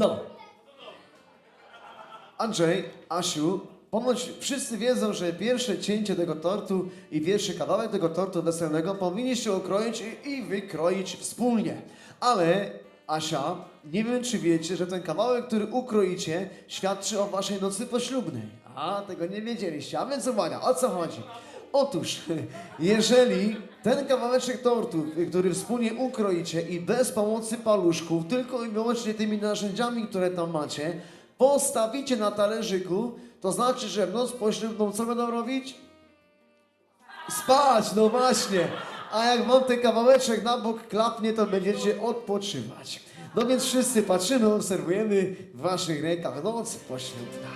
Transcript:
No. Andrzej, Asiu, ponoć wszyscy wiedzą, że pierwsze cięcie tego tortu i pierwszy kawałek tego tortu weselnego powinniście okroić i, i wykroić wspólnie. Ale Asia, nie wiem czy wiecie, że ten kawałek, który ukroicie, świadczy o waszej nocy poślubnej. A, tego nie wiedzieliście. A więc uwaga, o co chodzi? Otóż, jeżeli ten kawałeczek tortu, który wspólnie ukroicie i bez pomocy paluszków, tylko i wyłącznie tymi narzędziami, które tam macie, postawicie na talerzyku, to znaczy, że w noc poślubną co będą robić? Spać, no właśnie. A jak wam ten kawałeczek na bok klapnie, to będziecie odpoczywać. No więc wszyscy patrzymy, obserwujemy w waszych rękach noc poślubna.